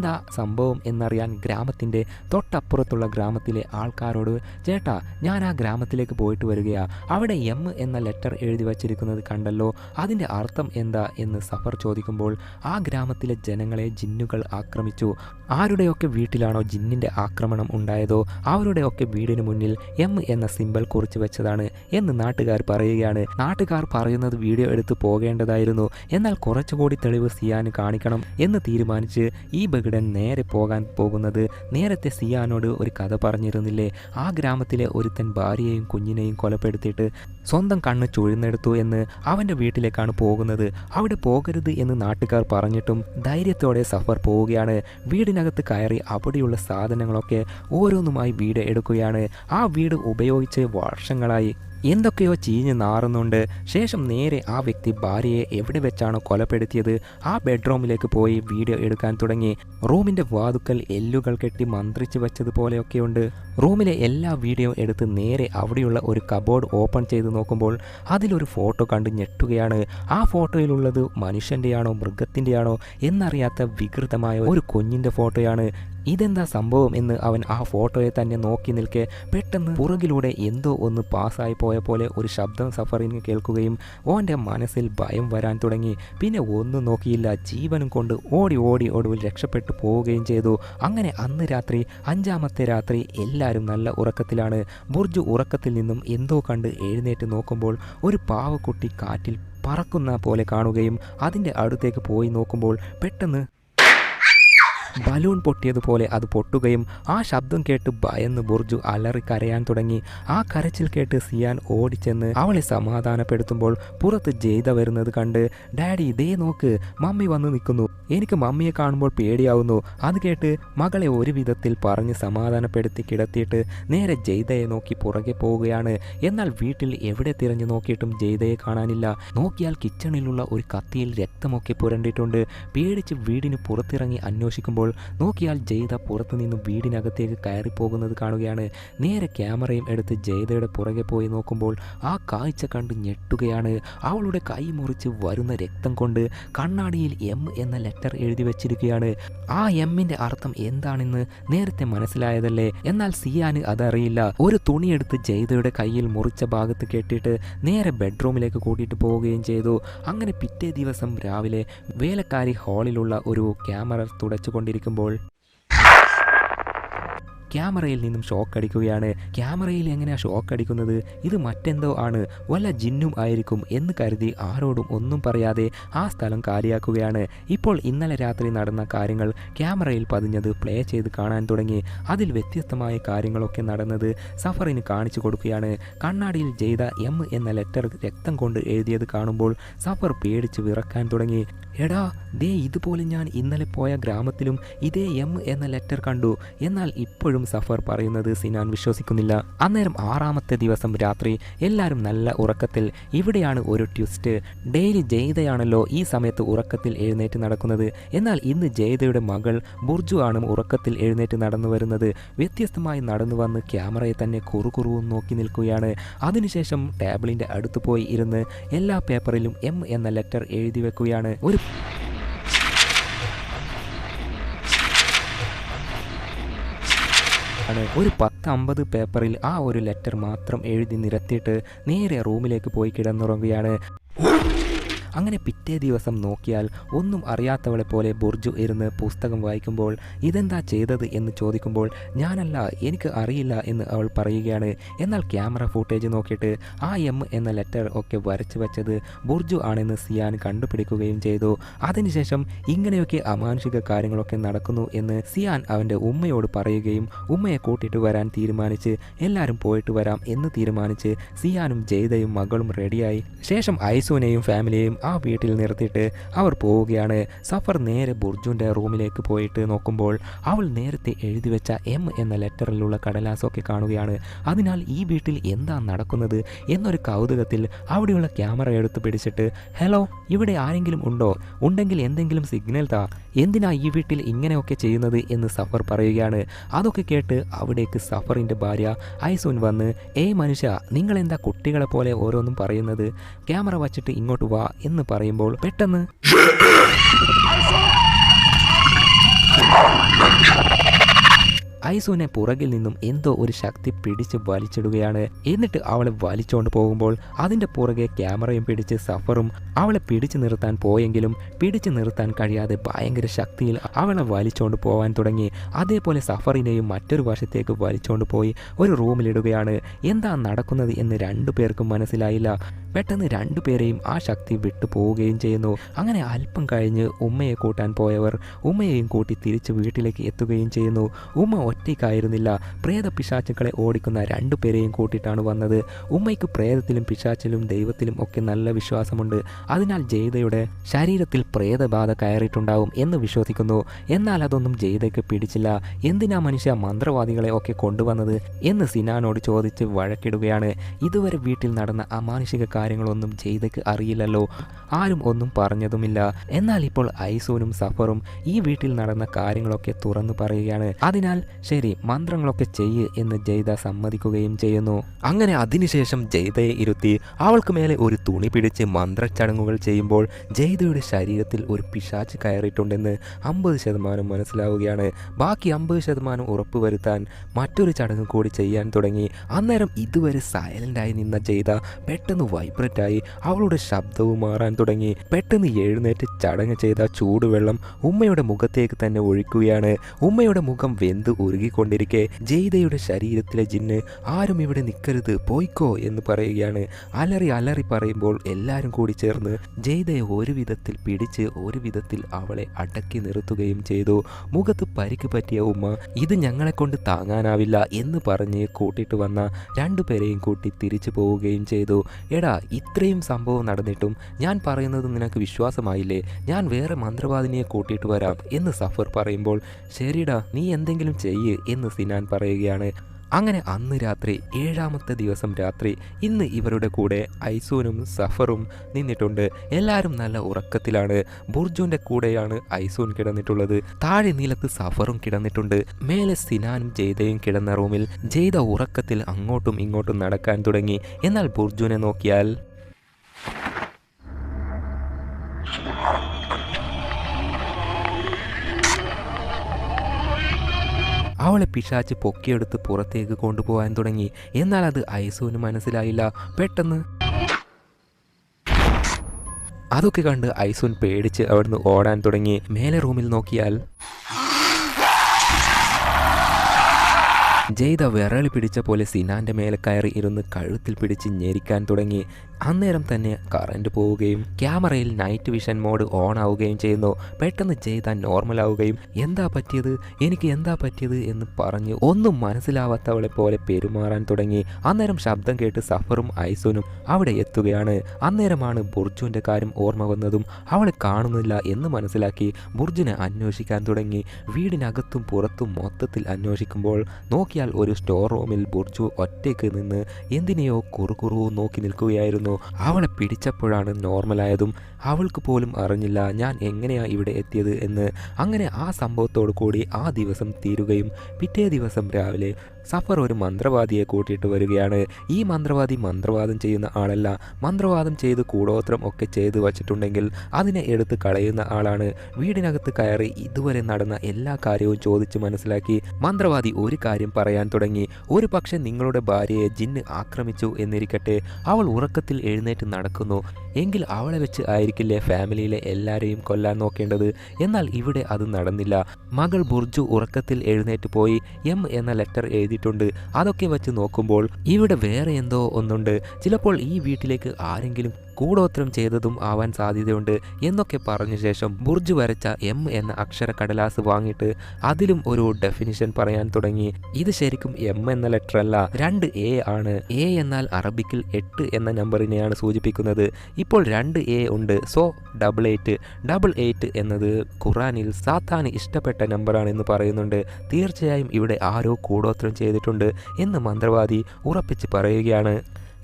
അതെന്താ സംഭവം എന്നറിയാൻ ഗ്രാമത്തിന്റെ തൊട്ടപ്പുറത്തുള്ള ഗ്രാമത്തിലെ ആൾക്കാരോട് ചേട്ടാ ഞാൻ ആ ഗ്രാമത്തിലേക്ക് പോയിട്ട് വരികയാ. അവിടെ എം എന്ന ലെറ്റർ എഴുതി വച്ചിരിക്കുന്നത് കണ്ടല്ലോ. അതിന്റെ അർത്ഥം എന്താ? എന്ന് സഫർ ചോദിക്കുമ്പോൾ ആ ഗ്രാമത്തിലെ ജനങ്ങളെ ജിന്നുകൾ ആക്രമിച്ചു. ആരുടെയൊക്കെ വീട്ടിലാണോ ജിന്നിന്റെ ആക്രമണം ഉണ്ടായതോ അവരുടെയൊക്കെ വീടിന് മുന്നിൽ എം എന്ന സിമ്പൽ കുറിച്ച് വെച്ചതാണ് എന്ന് നാട്ടുകാർ പറയുകയാണ്. നാട്ടുകാർ പറയുന്നത് വീഡിയോ എടുത്ത് പോകേണ്ടതായിരുന്നു. എന്നാൽ കുറച്ചുകൂടി തെളിവ് സിയാന് കാണിക്കണം എന്ന് തീരുമാനിച്ച് ഈ ബഗിഡൻ നേരെ പോകാൻ പോകുന്നത് നേരത്തെ സിയാനോട് ഒരു കഥ പറഞ്ഞിരുന്നില്ലേ? ആ ഗ്രാമത്തിലെ ഒരുത്തൻ ഭാര്യയെയും കുഞ്ഞിനെയും കൊലപ്പെടുത്തിയിട്ട് സ്വന്തം കണ്ണ് ചുഴിന്നെടുത്തു എന്ന് അവന്റെ വീട്ടിലേക്കാണ് പോകുന്നത്. അവിടെ പോകരുത് എന്ന് നാട്ടുകാർ പറഞ്ഞിട്ടും ധൈര്യത്തോടെ സഫർ പോവുകയാണ്. വീടിനകത്ത് കയറി അവിടെയുള്ള സാധനങ്ങളൊക്കെ ഓരോന്നുമായി വീട് എടുക്കുകയാണ്. ആ വീട് ഉപയോഗിച്ച് വർഷങ്ങളായി എന്തൊക്കെയോ ചീഞ്ഞ് നാറുന്നുണ്ട്. ശേഷം നേരെ ആ വ്യക്തി ഭാര്യയെ എവിടെ വെച്ചാണോ കൊലപ്പെടുത്തിയത് ആ ബെഡ്റൂമിലേക്ക് പോയി വീഡിയോ എടുക്കാൻ തുടങ്ങി. റൂമിന്റെ വാതുക്കൽ എല്ലുകൾ കെട്ടി മന്ത്രിച്ച് വെച്ചതുപോലെയൊക്കെയുണ്ട്. റൂമിലെ എല്ലാ വീഡിയോ എടുത്ത് നേരെ അവിടെയുള്ള ഒരു കബോർഡ് ഓപ്പൺ ചെയ്ത് നോക്കുമ്പോൾ അതിലൊരു ഫോട്ടോ കണ്ട് ഞെട്ടുകയാണ്. ആ ഫോട്ടോയിലുള്ളത് മനുഷ്യന്റെയാണോ മൃഗത്തിന്റെയാണോ എന്നറിയാത്ത വികൃതമായ ഒരു കുഞ്ഞിന്റെ ഫോട്ടോയാണ്. ഇതെന്താ സംഭവം എന്ന് അവൻ ആ ഫോട്ടോയെ തന്നെ നോക്കി നിൽക്കെ പെട്ടെന്ന് പുറകിലൂടെ എന്തോ ഒന്ന് പാസ്സായി പോയ പോലെ ഒരു ശബ്ദം സഫറിന് കേൾക്കുകയും ഓന്റെ മനസ്സിൽ ഭയം വരാൻ തുടങ്ങി. പിന്നെ ഒന്നും നോക്കിയില്ല. ജീവനും കൊണ്ട് ഓടി ഓടി ഒടുവിൽ രക്ഷപ്പെട്ടു പോവുകയും ചെയ്തു. അങ്ങനെ അന്ന് രാത്രി അഞ്ചാമത്തെ രാത്രി എല്ലാവരും നല്ല ഉറക്കത്തിലാണ്. ബുർജു ഉറക്കത്തിൽ നിന്നും എന്തോ കണ്ട് എഴുന്നേറ്റ് നോക്കുമ്പോൾ ഒരു പാവക്കുട്ടി കാറ്റിൽ പറക്കുന്ന പോലെ കാണുകയും അതിന്റെ അടുത്തേക്ക് പോയി നോക്കുമ്പോൾ പെട്ടെന്ന് ബലൂൺ പൊട്ടിയതുപോലെ അത് പൊട്ടുകയും ആ ശബ്ദം കേട്ട് ഭയന്ന് ബുർജു അലറി കരയാൻ തുടങ്ങി. ആ കരച്ചിൽ കേട്ട് സിയാൻ ഓടിച്ചെന്ന് അവളെ സമാധാനപ്പെടുത്തുമ്പോൾ പുറത്ത് ജയ്ത വരുന്നത് കണ്ട് ഡാഡി ഇതേ നോക്ക് മമ്മി വന്ന് നിൽക്കുന്നു. എനിക്ക് മമ്മിയെ കാണുമ്പോൾ പേടിയാവുന്നു. അത് കേട്ട് മകളെ ഒരു വിധത്തിൽ പറഞ്ഞ് സമാധാനപ്പെടുത്തി കിടത്തിയിട്ട് നേരെ ജയ്തയെ നോക്കി പുറകെ പോവുകയാണ്. എന്നാൽ വീട്ടിൽ എവിടെ തിരഞ്ഞു നോക്കിയിട്ടും ജയ്തയെ കാണാനില്ല. നോക്കിയാൽ കിച്ചണിലുള്ള ഒരു കത്തിയിൽ രക്തമൊക്കെ പുരണ്ടിട്ടുണ്ട് പേടിച്ച് വീടിന് പുറത്തിറങ്ങി അന്വേഷിക്കുമ്പോൾ നോക്കിയാൽ ജയ്ത പുറത്തു നിന്ന് വീടിനകത്തേക്ക് കയറിപ്പോകുന്നത് കാണുകയാണ്. നേരെ ക്യാമറയും എടുത്ത് ജയ്തയുടെ പുറകെ പോയി നോക്കുമ്പോൾ ആ കാഴ്ച കണ്ട് ഞെട്ടുകയാണ്. അവളുടെ കൈ മുറിച്ച് വരുന്ന രക്തം കൊണ്ട് കണ്ണാടിയിൽ എം എന്ന ലെറ്റർ എഴുതി വെച്ചിരിക്കുകയാണ്. ആ എമ്മിന്റെ അർത്ഥം എന്താണെന്ന് നേരത്തെ മനസ്സിലായതല്ലേ? എന്നാൽ സിയാന് അതറിയില്ല. ഒരു തുണിയെടുത്ത് ജയ്തയുടെ കയ്യിൽ മുറിച്ച ഭാഗത്ത് കെട്ടിയിട്ട് നേരെ ബെഡ്റൂമിലേക്ക് കൂട്ടിയിട്ട് പോവുകയും ചെയ്തു. അങ്ങനെ പിറ്റേ ദിവസം രാവിലെ വേലക്കാരി ഹാളിലുള്ള ഒരു ക്യാമറ തുടച്ചുകൊണ്ടിരിക്കുമ്പോൾ ക്യാമറയിൽ നിന്നും ഷോക്ക് അടിക്കുകയാണ്. ക്യാമറയിൽ എങ്ങനെയാണ് ഷോക്ക് അടിക്കുന്നത്? ഇത് മറ്റെന്തോ ആണ്. വല്ല ജിന്നും ആയിരിക്കും എന്ന് കരുതി ആരോടും ഒന്നും പറയാതെ ആ സ്ഥലം കാലിയാക്കുകയാണ്. ഇപ്പോൾ ഇന്നലെ രാത്രി നടന്ന കാര്യങ്ങൾ ക്യാമറയിൽ പതിഞ്ഞത് പ്ലേ ചെയ്ത് കാണാൻ തുടങ്ങി. അതിൽ വ്യത്യസ്തമായ കാര്യങ്ങളൊക്കെ നടന്നത് സഫറിന് കാണിച്ചു കൊടുക്കുകയാണ്. കണ്ണാടിയിൽ ചെയ്ത എം എന്ന ലെറ്റർ രക്തം കൊണ്ട് എഴുതിയത് കാണുമ്പോൾ സഫർ പേടിച്ച് വിറക്കാൻ തുടങ്ങി. എടാ ദേ ഇതുപോലെ ഞാൻ ഇന്നലെ പോയ ഗ്രാമത്തിലും ഇതേ എം എന്ന ലെറ്റർ കണ്ടു. എന്നാൽ ഇപ്പോഴും സഫർ പറയുന്നത് സിനാൻ വിശ്വസിക്കുന്നില്ല. അന്നേരം ആറാമത്തെ ദിവസം രാത്രി എല്ലാവരും നല്ല ഉറക്കത്തിൽ ഇവിടെയാണ് ഒരു ട്വിസ്റ്റ്. ഡെയിലി ജയ്തയാണല്ലോ ഈ സമയത്ത് ഉറക്കത്തിൽ എഴുന്നേറ്റ് നടക്കുന്നത്. എന്നാൽ ഇന്ന് ജയ്തയുടെ മകൾ ബുർജു ആണ് ഉറക്കത്തിൽ എഴുന്നേറ്റ് നടന്നു വരുന്നത്. വ്യത്യസ്തമായി നടന്നു വന്ന് ക്യാമറയെ തന്നെ കുറുകുറുവും നോക്കി നിൽക്കുകയാണ്. അതിനുശേഷം ടേബിളിന്റെ അടുത്ത് പോയി ഇരുന്ന് എല്ലാ പേപ്പറിലും എം എന്ന ലെറ്റർ എഴുതി വെക്കുകയാണ്. ഒരു ആണ്. ഒരു പത്ത് അമ്പത് പേപ്പറിൽ ആ ഒരു ലെറ്റർ മാത്രം എഴുതി നിരത്തിയിട്ട് നേരെ റൂമിലേക്ക് പോയി കിടന്നുറങ്ങുകയാണ്. അങ്ങനെ പിറ്റേ ദിവസം നോക്കിയാൽ ഒന്നും അറിയാത്തവളെ പോലെ ബുർജു ഇരുന്ന് പുസ്തകം വായിക്കുമ്പോൾ ഇതെന്താ ചെയ്തത് എന്ന് ചോദിക്കുമ്പോൾ ഞാനല്ല എനിക്ക് അറിയില്ല എന്ന് അവൾ പറയുകയാണ്. എന്നാൽ ക്യാമറ ഫൂട്ടേജ് നോക്കിയിട്ട് ആ എം എന്ന ലെറ്റർ ഒക്കെ വരച്ചു വെച്ചത് ബുർജു ആണെന്ന് സിയാൻ കണ്ടുപിടിക്കുകയും ചെയ്തു. അതിനുശേഷം ഇങ്ങനെയൊക്കെ അമാനുഷിക കാര്യങ്ങളൊക്കെ നടക്കുന്നു എന്ന് സിയാൻ അവന്റെ ഉമ്മയോട് പറയുകയും ഉമ്മയെ കൂട്ടിയിട്ട് വരാൻ തീരുമാനിച്ച് എല്ലാവരും പോയിട്ട് വരാം എന്ന് തീരുമാനിച്ച് സിയാനും ജയ്തയും മകളും റെഡിയായി ശേഷം ഐസൂനെയും ഫാമിലിയെയും ആ വീട്ടിൽ നിർത്തിയിട്ട് അവർ പോവുകയാണ്. സഫർ നേരെ ബുർജുന്റെ റൂമിലേക്ക് പോയിട്ട് നോക്കുമ്പോൾ അവൾ നേരത്തെ എഴുതി വെച്ച എം എന്ന ലെറ്ററിലുള്ള കടലാസൊക്കെ കാണുകയാണ്. അതിനാൽ ഈ വീട്ടിൽ എന്താ നടക്കുന്നത് എന്നൊരു കൗതുകത്തിൽ അവിടെയുള്ള ക്യാമറ എടുത്ത് പിടിച്ചിട്ട് ഹലോ ഇവിടെ ആരെങ്കിലും ഉണ്ടോ? ഉണ്ടെങ്കിൽ എന്തെങ്കിലും സിഗ്നൽ താ. എന്തിനാ ഈ വീട്ടിൽ ഇങ്ങനെയൊക്കെ ചെയ്യുന്നത്? എന്ന് സഫർ പറയുകയാണ്. അതൊക്കെ കേട്ട് അവിടേക്ക് സഫറിന്റെ ഭാര്യ ഐസൂൻ വന്ന് ഏ മനുഷ്യ നിങ്ങളെന്താ കുട്ടികളെ പോലെ ഓരോന്നും പറയുന്നത്? ക്യാമറ വച്ചിട്ട് ഇങ്ങോട്ട് വാ എന്ന് പറയുമ്പോൾ പെട്ടെന്ന് ഐസൂനെ പുറകിൽ നിന്നും എന്തോ ഒരു ശക്തി പിടിച്ച് വലിച്ചിടുകയാണ്. എന്നിട്ട് അവളെ വലിച്ചുകൊണ്ട് പോകുമ്പോൾ അതിന്റെ പുറകെ ക്യാമറയും പിടിച്ച് സഫറും അവളെ പിടിച്ചു നിർത്താൻ പോയെങ്കിലും പിടിച്ചു നിർത്താൻ കഴിയാതെ ഭയങ്കര ശക്തിയിൽ അവളെ വലിച്ചുകൊണ്ട് പോകാൻ തുടങ്ങി. അതേപോലെ സഫറിനെയും മറ്റൊരു വശത്തേക്ക് വലിച്ചുകൊണ്ട് പോയി ഒരു റൂമിലിടുകയാണ്. എന്താ നടക്കുന്നത് എന്ന് രണ്ടു പേർക്കും മനസ്സിലായില്ല. പെട്ടെന്ന് രണ്ടുപേരെയും ആ ശക്തി വിട്ടു പോവുകയും ചെയ്യുന്നു. അങ്ങനെ അല്പം കഴിഞ്ഞ് ഉമ്മയെ കൂട്ടാൻ പോയവർ ഉമ്മയെയും കൂട്ടി തിരിച്ച് വീട്ടിലേക്ക് എത്തുകയും ചെയ്യുന്നു. ഉമ്മ ഒറ്റയ്ക്കായിരുന്നില്ല. പ്രേത പിശാച്ചുക്കളെ ഓടിക്കുന്ന രണ്ടു പേരെയും കൂട്ടിയിട്ടാണ് വന്നത്. ഉമ്മയ്ക്ക് പ്രേതത്തിലും പിശാച്ചിലും ദൈവത്തിലും ഒക്കെ നല്ല വിശ്വാസമുണ്ട്. അതിനാൽ ജയ്തയുടെ ശരീരത്തിൽ പ്രേതബാധ കയറിയിട്ടുണ്ടാവും എന്ന് വിശ്വസിക്കുന്നു. എന്നാൽ അതൊന്നും ജയ്തയ്ക്ക് പിടിച്ചില്ല. എന്തിനാ മനുഷ്യ മന്ത്രവാദികളെ ഒക്കെ കൊണ്ടുവന്നത് എന്ന് സിനാനോട് ചോദിച്ച് വഴക്കിടുകയാണ്. ഇതുവരെ വീട്ടിൽ നടന്ന അമാനുഷിക കാര്യങ്ങളൊന്നും ജയ്തയ്ക്ക് അറിയില്ലല്ലോ. ആരും ഒന്നും പറഞ്ഞതുമില്ല. എന്നാൽ ഇപ്പോൾ ഐസൂനും സഫറും ഈ വീട്ടിൽ നടന്ന കാര്യങ്ങളൊക്കെ തുറന്നു പറയുകയാണ്. അതിനാൽ ശരി മന്ത്രങ്ങളൊക്കെ ചെയ്യ് എന്ന് ജയ്ത സമ്മതിക്കുകയും ചെയ്യുന്നു. അങ്ങനെ അതിനുശേഷം ജയ്തയെ ഇരുത്തി അവൾക്ക് മേലെ ഒരു തുണി പിടിച്ച് മന്ത്രച്ചടങ്ങുകൾ ചെയ്യുമ്പോൾ ജയ്തയുടെ ശരീരത്തിൽ ഒരു പിശാച്ച് കയറിയിട്ടുണ്ടെന്ന് അമ്പത് ശതമാനം മനസ്സിലാവുകയാണ്. ബാക്കി അമ്പത് ശതമാനം ഉറപ്പുവരുത്താൻ മറ്റൊരു ചടങ്ങ് കൂടി ചെയ്യാൻ തുടങ്ങി. അന്നേരം ഇതുവരെ സൈലന്റായി നിന്ന ജയ്ത പെട്ടെന്ന് വൈബ്രറ്റായി അവളുടെ ശബ്ദവും മാറാൻ തുടങ്ങി. പെട്ടെന്ന് എഴുന്നേറ്റ് ചടങ്ങ് ചെയ്ത ചൂടുവെള്ളം ഉമ്മയുടെ മുഖത്തേക്ക് തന്നെ ഒഴിക്കുകയാണ്. ഉമ്മയുടെ മുഖം വെന്ത് ഉരുകിക്കൊണ്ടിരിക്കെ ജയ്തയുടെ ശരീരത്തിലെ ജിന്ന് ആരും ഇവിടെ നിൽക്കരുത് പോയിക്കോ എന്ന് പറയുകയാണ്. അലറി അലറി പറയുമ്പോൾ എല്ലാവരും കൂടി ചേർന്ന് ജയ്തയെ ഒരു വിധത്തിൽ പിടിച്ച് ഒരു വിധത്തിൽ അവളെ അടക്കി നിർത്തുകയും ചെയ്തു. മുഖത്ത് പരിക്ക് പറ്റിയ ഉമ്മ ഇത് ഞങ്ങളെ കൊണ്ട് താങ്ങാനാവില്ല എന്ന് പറഞ്ഞ് കൂട്ടിട്ട് വന്ന രണ്ടുപേരെയും കൂട്ടി തിരിച്ചു പോവുകയും ചെയ്തു. എടാ ഇത്രയും സംഭവം നടന്നിട്ടും ഞാൻ പറയുന്നത് നിനക്ക് വിശ്വാസമായില്ലേ? ഞാൻ വേറെ മന്ത്രവാദിനിയെ കൂട്ടിയിട്ട് വരാം എന്ന് സഫർ പറയുമ്പോൾ ശരിടാ നീ എന്തെങ്കിലും ചെയ്യ്. എന്ന് സിനാൻ പറയുകയാണ്. അങ്ങനെ അന്ന് രാത്രി ഏഴാമത്തെ ദിവസം രാത്രി ഇന്ന് ഇവരുടെ കൂടെ ഐസൂനും സഫറും നിന്നിട്ടുണ്ട്. എല്ലാവരും നല്ല ഉറക്കത്തിലാണ്. ബുർജുവിന്റെ കൂടെയാണ് ഐസൂൻ കിടന്നിട്ടുള്ളത്. താഴെ നീലത്ത് സഫറും കിടന്നിട്ടുണ്ട്. മേലെ സിനാനും ജയ്തയും കിടന്ന റൂമിൽ ജയ്ത ഉറക്കത്തിൽ അങ്ങോട്ടും ഇങ്ങോട്ടും നടക്കാൻ തുടങ്ങി. എന്നാൽ ബുർജുവിനെ നോക്കിയാൽ അവളെ പിശാച്ച് പൊക്കിയെടുത്ത് പുറത്തേക്ക് കൊണ്ടുപോകാൻ തുടങ്ങി. എന്നാൽ അത് ഐസൂന് മനസ്സിലായില്ല. പെട്ടെന്ന് അതൊക്കെ കണ്ട് ഐസൂൻ പേടിച്ച് അവിടുന്ന് ഓടാൻ തുടങ്ങി. മേലെ റൂമിൽ നോക്കിയാൽ ജയ്ത വിരളി പിടിച്ച പോലെ സിനാന്റെ മേലെ കയറി ഇരുന്ന് കഴുത്തിൽ പിടിച്ച് ഞെരിക്കാൻ തുടങ്ങി. അന്നേരം തന്നെ കറണ്ട് പോവുകയും ക്യാമറയിൽ നൈറ്റ് വിഷൻ മോഡ് ഓൺ ആവുകയും ചെയ്യുന്നു. പെട്ടെന്ന് ചെയ്താൽ നോർമൽ ആവുകയും എന്താ പറ്റിയത്? എനിക്ക് എന്താ പറ്റിയത്? എന്ന് പറഞ്ഞ് ഒന്നും മനസ്സിലാവാത്തവളെ പോലെ പെരുമാറാൻ തുടങ്ങി. അന്നേരം ശബ്ദം കേട്ട് സഫറും ഐസോനും അവിടെ എത്തുകയാണ്. അന്നേരമാണ് ബുർജുവിന്റെ കാര്യം ഓർമ്മ വന്നതും അവളെ കാണുന്നില്ല എന്ന് മനസ്സിലാക്കി ബുർജിനെ അന്വേഷിക്കാൻ തുടങ്ങി. വീടിനകത്തും പുറത്തും മൊത്തത്തിൽ അന്വേഷിക്കുമ്പോൾ നോക്കിയാൽ ഒരു സ്റ്റോർ റൂമിൽ ബുർജു ഒറ്റയ്ക്ക് നിന്ന് എന്തിനെയോ കുറുകുറു നോക്കി നിൽക്കുകയായിരുന്നു. അവളെ പിടിച്ചപ്പോഴാണ് നോർമലായതും അവൾക്ക് പോലും അറിഞ്ഞില്ല ഞാൻ എങ്ങനെയാ ഇവിടെ എത്തിയത് എന്ന്. അങ്ങനെ ആ സംഭവത്തോടു കൂടി ആ ദിവസം തീരുകയും പിറ്റേ ദിവസം രാവിലെ സഫർ ഒരു മന്ത്രവാദിയെ കൂട്ടിയിട്ട് വരികയാണ്. ഈ മന്ത്രവാദി മന്ത്രവാദം ചെയ്യുന്ന ആളല്ല. മന്ത്രവാദം ചെയ്ത് കൂടോത്രം ഒക്കെ ചെയ്ത് വച്ചിട്ടുണ്ടെങ്കിൽ അതിനെ എടുത്ത് കളയുന്ന ആളാണ്. വീടിനകത്ത് കയറി ഇതുവരെ നടന്ന എല്ലാ കാര്യവും ചോദിച്ച് മനസ്സിലാക്കി മന്ത്രവാദി ഒരു കാര്യം പറയാൻ തുടങ്ങി. ഒരു നിങ്ങളുടെ ഭാര്യയെ ജിന്ന് ആക്രമിച്ചു എന്നിരിക്കട്ടെ. അവൾ ഉറക്കത്തിൽ എഴുന്നേറ്റ് നടക്കുന്നു. എങ്കിൽ അവളെ വെച്ച് ആയിരിക്കില്ലേ ഫാമിലിയിലെ എല്ലാവരെയും കൊല്ലാൻ നോക്കേണ്ടത്? എന്നാൽ ഇവിടെ അത് നടന്നില്ല. മകൾ ബുർജു ഉറക്കത്തിൽ എഴുന്നേറ്റ് പോയി എം എന്ന ലെറ്റർ എഴുതിയിട്ടുണ്ട്. അതൊക്കെ വെച്ച് നോക്കുമ്പോൾ ഇവിടെ വേറെ എന്തോ ഒന്നുണ്ട്. ചിലപ്പോൾ ഈ വീട്ടിലേക്ക് ആരെങ്കിലും കൂടോത്രം ചെയ്തതും ആവാൻ സാധ്യതയുണ്ട് എന്നൊക്കെ പറഞ്ഞ ശേഷം ബുർജ് വരച്ച എം എന്ന അക്ഷര കടലാസ് വാങ്ങിയിട്ട് അതിലും ഒരു ഡെഫിനിഷൻ പറയാൻ തുടങ്ങി. ഇത് ശരിക്കും എം എന്ന ലെറ്റർ അല്ല രണ്ട് എ ആണ്. എ എന്നാൽ അറബിക്കിൽ എട്ട് എന്ന നമ്പറിനെയാണ് സൂചിപ്പിക്കുന്നത്. ഇപ്പോൾ രണ്ട് എ ഉണ്ട് so double eight double eight എന്നത് ഖുറാനിൽ സാത്താൻ ഇഷ്ടപ്പെട്ട നമ്പറാണെന്ന് പറയുന്നുണ്ട്. തീർച്ചയായും ഇവിടെ ആരോ കൂടോത്രം ചെയ്തിട്ടുണ്ട് എന്ന് മന്ത്രവാദി ഉറപ്പിച്ച് പറയുകയാണ്.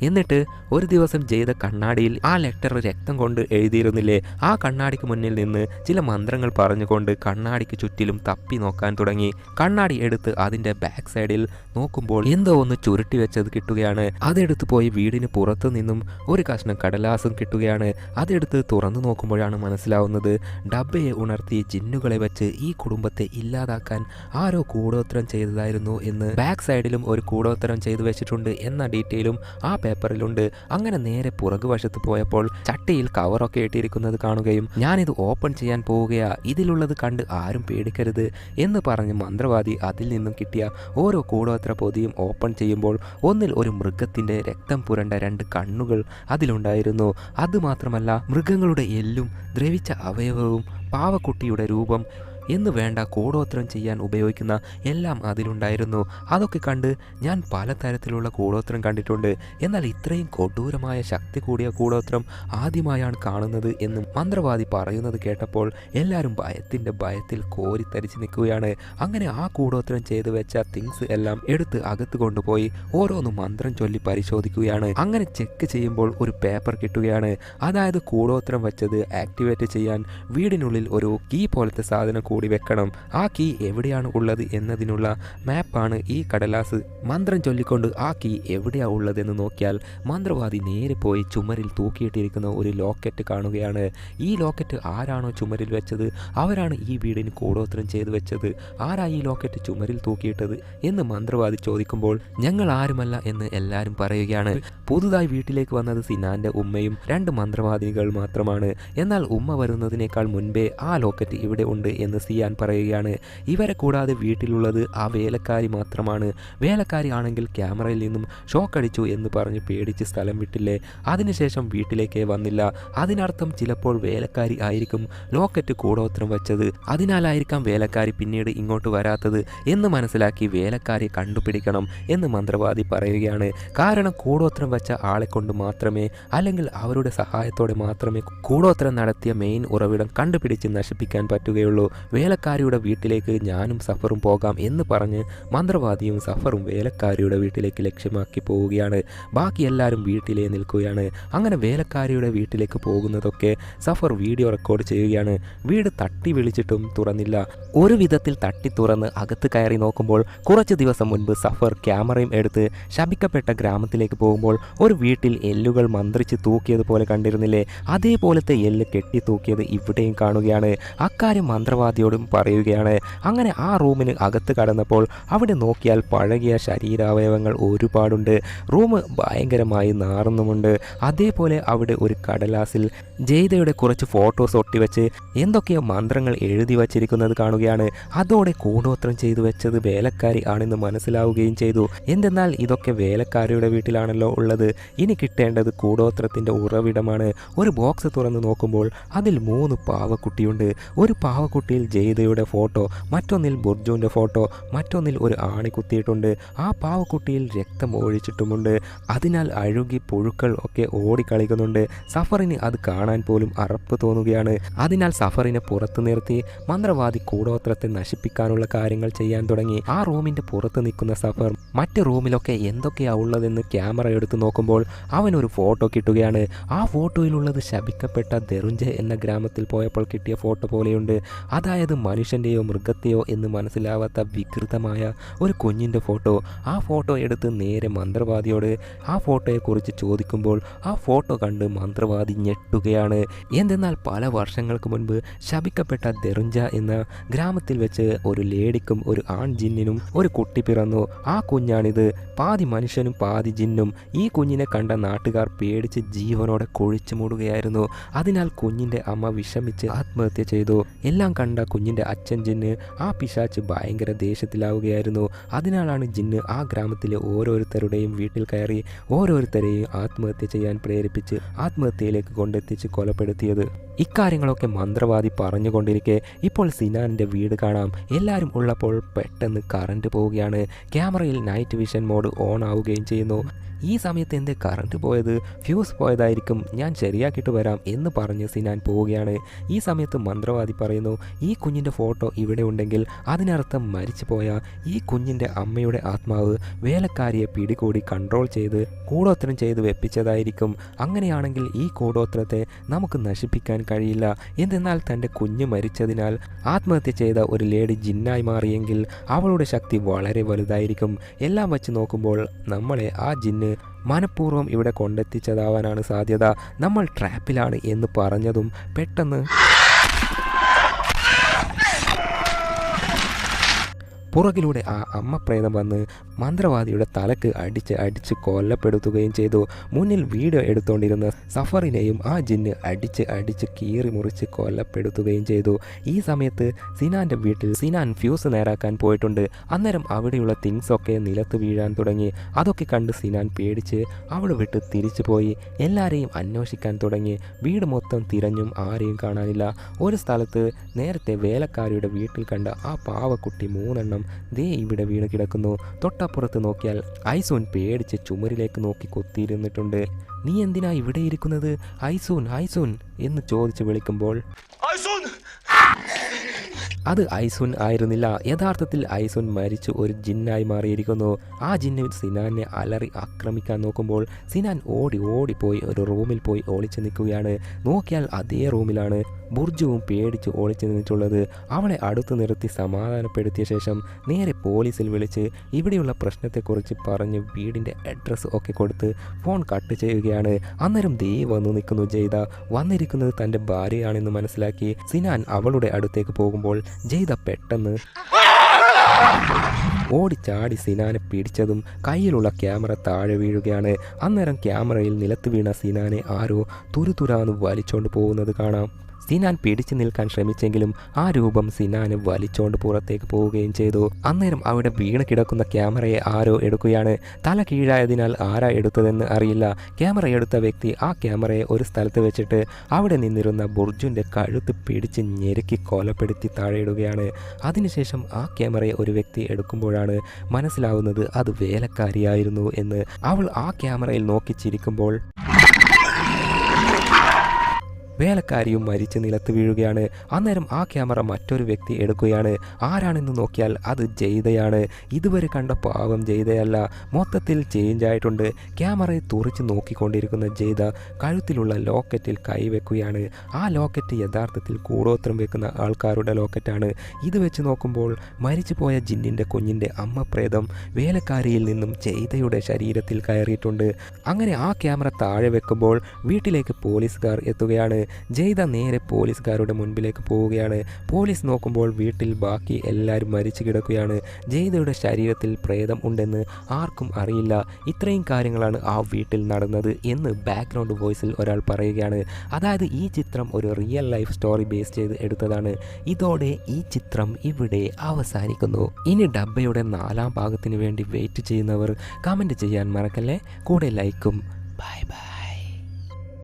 എന്നിട്ട് ഒരു ദിവസം ചെയ്ത കണ്ണാടിയിൽ ആ ലെറ്റർ രക്തം കൊണ്ട് എഴുതിയിരുന്നില്ലേ? ആ കണ്ണാടിക്ക് മുന്നിൽ നിന്ന് ചില മന്ത്രങ്ങൾ പറഞ്ഞുകൊണ്ട് കണ്ണാടിക്ക് ചുറ്റിലും തപ്പി നോക്കാൻ തുടങ്ങി. കണ്ണാടി എടുത്ത് അതിന്റെ ബാക്ക് സൈഡിൽ നോക്കുമ്പോൾ എന്തോ ഒന്ന് ചുരുട്ടി വെച്ചത് കിട്ടുകയാണ്. അതെടുത്ത് പോയി വീടിന് പുറത്തു നിന്നും ഒരു കഷ്ണം കടലാസും കിട്ടുകയാണ്. അതെടുത്ത് തുറന്നു നോക്കുമ്പോഴാണ് മനസ്സിലാവുന്നത് ഡബ്ബയെ ഉണർത്തി ജിന്നുകളെ വെച്ച് ഈ കുടുംബത്തെ ഇല്ലാതാക്കാൻ ആരോ കൂടോത്രം ചെയ്തതായിരുന്നു എന്ന്. ബാക്ക് സൈഡിലും ഒരു കൂടോത്രം ചെയ്തു വെച്ചിട്ടുണ്ട് എന്ന ഡീറ്റെയിലും ആ പേപ്പറിലുണ്ട്. അങ്ങനെ നേരെ പുറകുവശത്ത് പോയപ്പോൾ ചട്ടിയിൽ കവറൊക്കെ ഇട്ടിരിക്കുന്നത് കാണുകയും ഞാനിത് ഓപ്പൺ ചെയ്യാൻ പോവുകയാ. ഇതിലുള്ളത് കണ്ട് ആരും പേടിക്കരുത് എന്ന് പറഞ്ഞ് മന്ത്രവാദി അതിൽ നിന്നും കിട്ടിയ ഓരോ കൂടോത്ര പൊതിയും ഓപ്പൺ ചെയ്യുമ്പോൾ ഒന്നിൽ ഒരു മൃഗത്തിന്റെ രക്തം പുരണ്ട രണ്ട് കണ്ണുകൾ അതിലുണ്ടായിരുന്നു. അതുമാത്രമല്ല മൃഗങ്ങളുടെ എല്ലും ദ്രവിച്ച അവയവവും പാവക്കുട്ടിയുടെ രൂപം എന്ന് വേണ്ട കൂടോത്രം ചെയ്യാൻ ഉപയോഗിക്കുന്ന എല്ലാം അതിലുണ്ടായിരുന്നു. അതൊക്കെ കണ്ട് ഞാൻ പലതരത്തിലുള്ള കൂടോത്രം കണ്ടിട്ടുണ്ട്. എന്നാൽ ഇത്രയും കൊടൂരമായ ശക്തി കൂടിയ കൂടോത്രം ആദ്യമായാണ് കാണുന്നത് എന്ന് മന്ത്രവാദി പറയുന്നത് കേട്ടപ്പോൾ എല്ലാവരും ഭയത്തിന്റെ ഭയത്തിൽ കോരിത്തരിച്ച് നിൽക്കുകയാണ്. അങ്ങനെ ആ കൂടോത്രം ചെയ്തു വെച്ച തിങ്സ് എല്ലാം എടുത്ത് അകത്ത് കൊണ്ടുപോയി ഓരോന്നും മന്ത്രം ചൊല്ലി പരിശോധിക്കുകയാണ്. അങ്ങനെ ചെക്ക് ചെയ്യുമ്പോൾ ഒരു പേപ്പർ കിട്ടുകയാണ്. അതായത് കൂടോത്രം വെച്ചത് ആക്ടിവേറ്റ് ചെയ്യാൻ വീടിനുള്ളിൽ ഒരു കീ പോലത്തെ സാധനം കൂടി വെക്കണം. ആ കീ എവിടെയാണ് ഉള്ളത് എന്നതിനുള്ള മാപ്പാണ് ഈ കടലാസ്. മന്ത്രം ചൊല്ലിക്കൊണ്ട് ആ കീ എവിടെയാണ് ഉള്ളതെന്ന് നോക്കിയാൽ മന്ത്രവാദി നേരെ പോയി ചുമരിൽ തൂക്കിയിട്ടിരിക്കുന്ന ഒരു ലോക്കറ്റ് കാണുകയാണ്. ഈ ലോക്കറ്റ് ആരാണോ ചുമരിൽ വെച്ചത്? അവരാണ് ഈ വീടിന് കൂടോത്രം ചെയ്തു വെച്ചത്. ആരാ ഈ ലോക്കറ്റ് ചുമരിൽ തൂക്കിയിട്ടത്? എന്ന് മന്ത്രവാദി ചോദിക്കുമ്പോൾ ഞങ്ങൾ ആരുമല്ല എന്ന് എല്ലാവരും പറയുകയാണ്. പുതുതായി വീട്ടിലേക്ക് വന്നത് സിനാന്റെ ഉമ്മയും രണ്ട് മന്ത്രവാദികൾ മാത്രമാണ്. എന്നാൽ ഉമ്മ വരുന്നതിനേക്കാൾ മുൻപേ ആ ലോക്കറ്റ് ഇവിടെ ഉണ്ട് എന്ന് സിയാൻ പറയുകയാണ്. ഇവരെ കൂടാതെ വീട്ടിലുള്ളത് ആ വേലക്കാരി മാത്രമാണ്. വേലക്കാരി ആണെങ്കിൽ ക്യാമറയിൽ നിന്നും ഷോക്ക് അടിച്ചു എന്ന് പറഞ്ഞ് പേടിച്ച് സ്ഥലം വിട്ടില്ലേ? അതിനുശേഷം വീട്ടിലേക്കേ വന്നില്ല. അതിനർത്ഥം ചിലപ്പോൾ വേലക്കാരി ആയിരിക്കും ലോക്കറ്റ് കൂടോത്രം വെച്ചത്. അതിനാലായിരിക്കാം വേലക്കാരി പിന്നീട് ഇങ്ങോട്ട് വരാത്തത് എന്ന് മനസ്സിലാക്കി വേലക്കാരി കണ്ടുപിടിക്കണം എന്ന് മന്ത്രവാദി പറയുകയാണ്. കാരണം കൂടോത്രം വെച്ച ആളെ കൊണ്ട് മാത്രമേ അല്ലെങ്കിൽ അവരുടെ സഹായത്തോടെ മാത്രമേ കൂടോത്രം നടത്തിയ മെയിൻ ഉറവിടം കണ്ടുപിടിച്ച് നശിപ്പിക്കാൻ പറ്റുകയുള്ളൂ. വേലക്കാരിയുടെ വീട്ടിലേക്ക് ഞാനും സഫറും പോകാം എന്ന് പറഞ്ഞ് മന്ത്രവാദിയും സഫറും വേലക്കാരിയുടെ വീട്ടിലേക്ക് ലക്ഷ്യമാക്കി പോവുകയാണ്. ബാക്കി എല്ലാവരും വീട്ടിലേ നിൽക്കുകയാണ്. അങ്ങനെ വേലക്കാരിയുടെ വീട്ടിലേക്ക് പോകുന്നതൊക്കെ സഫർ വീഡിയോ റെക്കോർഡ് ചെയ്യുകയാണ്. വീട് തട്ടി വിളിച്ചിട്ടും തുറന്നില്ല. ഒരു വിധത്തിൽ തട്ടി തുറന്ന് അകത്ത് കയറി നോക്കുമ്പോൾ കുറച്ച് ദിവസം മുൻപ് സഫർ ക്യാമറയും എടുത്ത് ശപിക്കപ്പെട്ട ഗ്രാമത്തിലേക്ക് പോകുമ്പോൾ ഒരു വീട്ടിൽ എല്ലുകൾ മന്ത്രിച്ച് തൂക്കിയതുപോലെ കണ്ടിരുന്നില്ലേ? അതേപോലത്തെ എല്ല് കെട്ടി തൂക്കിയത് ഇവിടെയും കാണുകയാണ്. അക്കാര്യം മന്ത്രവാദിയോടും പറയുകയാണ്. അങ്ങനെ ആ റൂമിന് അകത്ത് കടന്നപ്പോൾ അവിടെ നോക്കിയാൽ പഴകിയ ശരീരാവയവങ്ങൾ ഒരുപാടുണ്ട്. റൂം ഭയങ്കരമായി നാറുന്നുമുണ്ട്. അതേപോലെ അവിടെ ഒരു കടലാസിൽ ജയ്തയുടെ കുറച്ച് ഫോട്ടോസ് ഒട്ടിവെച്ച് എന്തൊക്കെയോ മന്ത്രങ്ങൾ എഴുതി വച്ചിരിക്കുന്നത് കാണുകയാണ്. അതോടെ കൂടോത്രം ചെയ്തു വെച്ചത് വേലക്കാരി ആണെന്ന് മനസ്സിലാവുകയും ചെയ്തു. എന്തെന്നാൽ ഇതൊക്കെ വേലക്കാരിയുടെ വീട്ടിലാണല്ലോ ഉള്ളത്. ഇനി കിട്ടേണ്ടത് കൂടോത്രത്തിന്റെ ഉറവിടമാണ്. ഒരു ബോക്സ് തുറന്ന് നോക്കുമ്പോൾ അതിൽ മൂന്ന് പാവക്കുട്ടിയുണ്ട്. ഒരു പാവക്കുട്ടിയിൽ ജയ്തയുടെ ഫോട്ടോ മറ്റൊന്നിൽ ബുർജുവിന്റെ ഫോട്ടോ മറ്റൊന്നിൽ ഒരു ആണി കുത്തിയിട്ടുണ്ട്. ആ പാവക്കുട്ടിയിൽ രക്തം ഒഴിച്ചിട്ടുമുണ്ട്. അതിനാൽ അഴുകി പുഴുക്കൾ ഒക്കെ ഓടിക്കളിക്കുന്നുണ്ട്. സഫറിന് അത് കാണാൻ പോലും അറപ്പ് തോന്നുകയാണ്. അതിനാൽ സഫറിനെ പുറത്തു നിർത്തി മന്ത്രവാദി കൂടോത്രത്തെ നശിപ്പിക്കാനുള്ള കാര്യങ്ങൾ ചെയ്യാൻ തുടങ്ങി. ആ റൂമിന്റെ പുറത്ത് നിൽക്കുന്ന സഫർ മറ്റ് റൂമിലൊക്കെ എന്തൊക്കെയാ ഉള്ളതെന്ന് ക്യാമറ എടുത്തു നോക്കുമ്പോൾ അവനൊരു ഫോട്ടോ കിട്ടുകയാണ്. ആ ഫോട്ടോയിലുള്ളത് ശപിക്കപ്പെട്ട ദെറുഞ്ച എന്ന ഗ്രാമത്തിൽ പോയപ്പോൾ കിട്ടിയ ഫോട്ടോ പോലെയുണ്ട്. അതായത് മനുഷ്യന്റെയോ മൃഗത്തെയോ എന്ന് മനസ്സിലാവാത്ത വികൃതമായ ഒരു കുഞ്ഞിന്റെ ഫോട്ടോ. ആ ഫോട്ടോ എടുത്ത് നേരെ മന്ത്രവാദിയോട് ആ ഫോട്ടോയെക്കുറിച്ച് ചോദിക്കുമ്പോൾ ആ ഫോട്ടോ കണ്ട് മന്ത്രവാദി ഞെട്ടുകയാണ്. എന്തെന്നാൽ പല വർഷങ്ങൾക്ക് മുൻപ് ശപിക്കപ്പെട്ട ദെറുഞ്ച എന്ന ഗ്രാമത്തിൽ വെച്ച് ഒരു ലേഡിക്കും ഒരു ആൺ ജിന്നിനും ഒരു കുട്ടി പിറന്നു. ആ കുഞ്ഞാണിത്. പാതി മനുഷ്യനും പാതി ജിന്നും. ഈ കുഞ്ഞിനെ കണ്ട നാട്ടുകാർ പേടിച്ച് ജീവനോടെ കുഴിച്ചു മൂടുകയായിരുന്നു. അതിനാൽ കുഞ്ഞിന്റെ അമ്മ വിഷമിച്ച് ആത്മഹത്യ ചെയ്തു. എല്ലാം കണ്ട കുഞ്ഞിന്റെ അച്ഛൻ ജിന്ന് ആ പിശാച്ച് ഭയങ്കര ദേഷ്യത്തിലാവുകയായിരുന്നു. അതിനാലാണ് ജിന്ന് ആ ഗ്രാമത്തിലെ ഓരോരുത്തരുടെയും വീട്ടിൽ കയറി ഓരോരുത്തരെയും ആത്മഹത്യ ചെയ്യാൻ പ്രേരിപ്പിച്ച് ആത്മഹത്യയിലേക്ക് കൊണ്ടെത്തിച്ച് കൊലപ്പെടുത്തിയത്. ഇക്കാര്യങ്ങളൊക്കെ മന്ത്രവാദി പറഞ്ഞുകൊണ്ടിരിക്കെ ഇപ്പോൾ സിനാനിന്റെ വീട് കാണാം. എല്ലാവരും ഉള്ളപ്പോൾ പെട്ടെന്ന് കറണ്ട് പോവുകയാണ്. ക്യാമറയിൽ നൈറ്റ് വിഷൻ മോഡ് ഓൺ ആവുകയും ചെയ്യുന്നു. ഈ സമയത്ത് എന്റെ കറണ്ട് പോയത് ഫ്യൂസ് പോയതായിരിക്കും. ഞാൻ ശരിയാക്കിയിട്ട് വരാം എന്ന് പറഞ്ഞ് സിനാൻ പോവുകയാണ്. ഈ സമയത്ത് മന്ത്രവാദി പറയുന്നു ഈ കുഞ്ഞിന്റെ ഫോട്ടോ ഇവിടെ ഉണ്ടെങ്കിൽ അതിനർത്ഥം മരിച്ചു പോയ ഈ കുഞ്ഞിന്റെ അമ്മയുടെ ആത്മാവ് വേലക്കാരിയെ പിടികൂടി കൺട്രോൾ ചെയ്ത് കൂടോത്രം ചെയ്ത് വെപ്പിച്ചതായിരിക്കും. അങ്ങനെയാണെങ്കിൽ ഈ കൂടോത്രത്തെ നമുക്ക് നശിപ്പിക്കാൻ കഴിയില്ല. എന്തെന്നാൽ തന്റെ കുഞ്ഞ് മരിച്ചതിനാൽ ആത്മഹത്യ ചെയ്ത ഒരു ലേഡി ജിന്നായി മാറിയെങ്കിൽ അവളുടെ ശക്തി വളരെ വലുതായിരിക്കും. എല്ലാം വച്ച് നോക്കുമ്പോൾ നമ്മളെ ആ ജിന്ന് മനഃപൂർവം ഇവിടെ കൊണ്ടെത്തിച്ചതാവാനാണ് സാധ്യത. നമ്മൾ ട്രാപ്പിലാണ് എന്ന് പറഞ്ഞതും പെട്ടെന്ന് പുറകിലൂടെ ആ അമ്മ പ്രേതം വന്ന് മന്ത്രവാദിയുടെ തലക്ക് അടിച്ച് അടിച്ച് കൊല്ലപ്പെടുത്തുകയും ചെയ്തു. മുന്നിൽ വീഡിയോ എടുത്തുകൊണ്ടിരുന്ന സഫറിനെയും ആ ജിന്ന് അടിച്ച് അടിച്ച് കീറി മുറിച്ച് കൊല്ലപ്പെടുത്തുകയും ചെയ്തു. ഈ സമയത്ത് സിനാന്റെ വീട്ടിൽ സിനാൻ ഫ്യൂസ് നേരാക്കാൻ പോയിട്ടുണ്ട്. അന്നേരം അവിടെയുള്ള തിങ്സ് ഒക്കെ നിലത്ത് വീഴാൻ തുടങ്ങി. അതൊക്കെ കണ്ട് സിനാൻ പേടിച്ച് അവിടെ വിട്ട് തിരിച്ചു പോയി. എല്ലാരെയും അന്വേഷിക്കാൻ തുടങ്ങി. വീട് മൊത്തം തിരഞ്ഞും ആരെയും കാണാനില്ല. ഒരു സ്ഥലത്ത് നേരത്തെ വേലക്കാരിയുടെ വീട്ടിൽ കണ്ട ആ പാവക്കുട്ടി മൂന്നെണ്ണം ദേ ഇവിടെ വീണ് കിടക്കുന്നു. തൊട്ടപ്പുറത്ത് നോക്കിയാൽ ഐസൂൻ പേടിച്ച് ചുമരിലേക്ക് നോക്കി കൊത്തിയിരുന്നിട്ടുണ്ട്. നീ എന്തിനാ ഇവിടെ ഇരിക്കുന്നത്? ഐസൂൻ ഐസൂൻ എന്ന് ചോദിച്ച് വിളിക്കുമ്പോൾ Aysun! അത് ഐസുൻ ആയിരുന്നില്ല. യഥാർത്ഥത്തിൽ ഐസുൻ മരിച്ചു ഒരു ജിന്നായി മാറിയിരിക്കുന്നു. ആ ജിന്നു സിനാനെ അലറി ആക്രമിക്കാൻ നോക്കുമ്പോൾ സിനാൻ ഓടി ഓടിപ്പോയി ഒരു റൂമിൽ പോയി ഒളിച്ചു നിൽക്കുകയാണ്. നോക്കിയാൽ അതേ റൂമിലാണ് ബുർജുവും പേടിച്ച് ഒളിച്ചു നിന്നിട്ടുള്ളത്. അവളെ അടുത്ത് നിർത്തി സമാധാനപ്പെടുത്തിയ ശേഷം നേരെ പോലീസിൽ വിളിച്ച് ഇവിടെയുള്ള പ്രശ്നത്തെക്കുറിച്ച് പറഞ്ഞ് വീടിന്റെ അഡ്രസ്സ് ഒക്കെ കൊടുത്ത് ഫോൺ കട്ട് ചെയ്യുകയാണ്. അന്നേരം ദേ വന്നു നിൽക്കുന്നു ജയ്ത വന്നിരിക്കുന്നത് തന്റെ ഭാര്യയാണെന്ന് മനസ്സിലാക്കി സിനാൻ അവളുടെ അടുത്തേക്ക് പോകുമ്പോൾ ജയ്ത പെട്ടെന്ന്. ഓടിച്ചാടി സിനാനെ പിടിച്ചതും കയ്യിലുള്ള ക്യാമറ താഴെ വീഴുകയാണ്. അന്നേരം ക്യാമറയിൽ നിലത്ത് വീണ സിനാനെ ആരോ തുരുതുരാന്ന് വലിച്ചോണ്ട് പോകുന്നത് കാണാം. സിനാൻ പിടിച്ചു നിൽക്കാൻ ശ്രമിച്ചെങ്കിലും ആ രൂപം സിനാന് വലിച്ചോണ്ട് പുറത്തേക്ക് പോവുകയും ചെയ്തു. അന്നേരം അവിടെ വീണ് കിടക്കുന്ന ക്യാമറയെ ആരോ എടുക്കുകയാണ്. തല കീഴായതിനാൽ ആരാ എടുത്തതെന്ന് അറിയില്ല. ക്യാമറ എടുത്ത വ്യക്തി ആ ക്യാമറയെ ഒരു സ്ഥലത്ത് വെച്ചിട്ട് അവിടെ നിന്നിരുന്ന ബുർജുന്റെ കഴുത്ത് പിടിച്ച് ഞെരുക്കി കൊലപ്പെടുത്തി താഴെയിടുകയാണ്. അതിനുശേഷം ആ ക്യാമറയെ ഒരു വ്യക്തി എടുക്കുമ്പോഴാണ് മനസ്സിലാവുന്നത് അത് വേലക്കാരിയായിരുന്നു എന്ന്. അവൾ ആ ക്യാമറയിൽ നോക്കി ചിരിക്കുമ്പോൾ വേലക്കാരിയും മരിച്ച് നിലത്ത് വീഴുകയാണ്. അന്നേരം ആ ക്യാമറ മറ്റൊരു വ്യക്തി എടുക്കുകയാണ്. ആരാണെന്ന് നോക്കിയാൽ അത് ജയ്തയാണ് ഇതുവരെ കണ്ട പാവം ജയ്തയല്ല മൊത്തത്തിൽ ചേഞ്ച് ആയിട്ടുണ്ട്. ക്യാമറയെ തുറച്ച് നോക്കിക്കൊണ്ടിരിക്കുന്ന ജയ്ത കഴുത്തിലുള്ള ലോക്കറ്റിൽ കൈവെക്കുകയാണ്. ആ ലോക്കറ്റ് യഥാർത്ഥത്തിൽ കൂടോത്രം വെക്കുന്ന ആൾക്കാരുടെ ലോക്കറ്റാണ്. ഇത് വെച്ച് നോക്കുമ്പോൾ മരിച്ചുപോയ ജിന്നിന്റെ കുഞ്ഞിന്റെ അമ്മ പ്രേതം വേലക്കാരിയിൽ നിന്നും ജയിതയുടെ ശരീരത്തിൽ കയറിയിട്ടുണ്ട്. അങ്ങനെ ആ ക്യാമറ താഴെ വെക്കുമ്പോൾ വീട്ടിലേക്ക് പോലീസുകാർ എത്തുകയാണ്. ജയ്ത നേരെ പോലീസുകാരുടെ മുൻപിലേക്ക് പോവുകയാണ്. പോലീസ് നോക്കുമ്പോൾ വീട്ടിൽ ബാക്കി എല്ലാവരും മരിച്ചു കിടക്കുകയാണ്. ജയ്തയുടെ ശരീരത്തിൽ പ്രേതം ഉണ്ടെന്ന് ആർക്കും അറിയില്ല. ഇത്രയും കാര്യങ്ങളാണ് ആ വീട്ടിൽ നടന്നത് എന്ന് ബാക്ക്ഗ്രൗണ്ട് വോയിസിൽ ഒരാൾ പറയുകയാണ്. അതായത് ഈ ചിത്രം ഒരു റിയൽ ലൈഫ് സ്റ്റോറി ബേസ് ചെയ്ത് എടുത്തതാണ്. ഇതോടെ ഈ ചിത്രം ഇവിടെ അവസാനിക്കുന്നു. ഇനി ഡബ്ബയുടെ നാലാം ഭാഗത്തിന് വേണ്ടി വെയിറ്റ് ചെയ്യുന്നവർ കമന്റ് ചെയ്യാൻ മറക്കല്ലേ? കൂടെ ലൈക്കും ബൈ ബൈ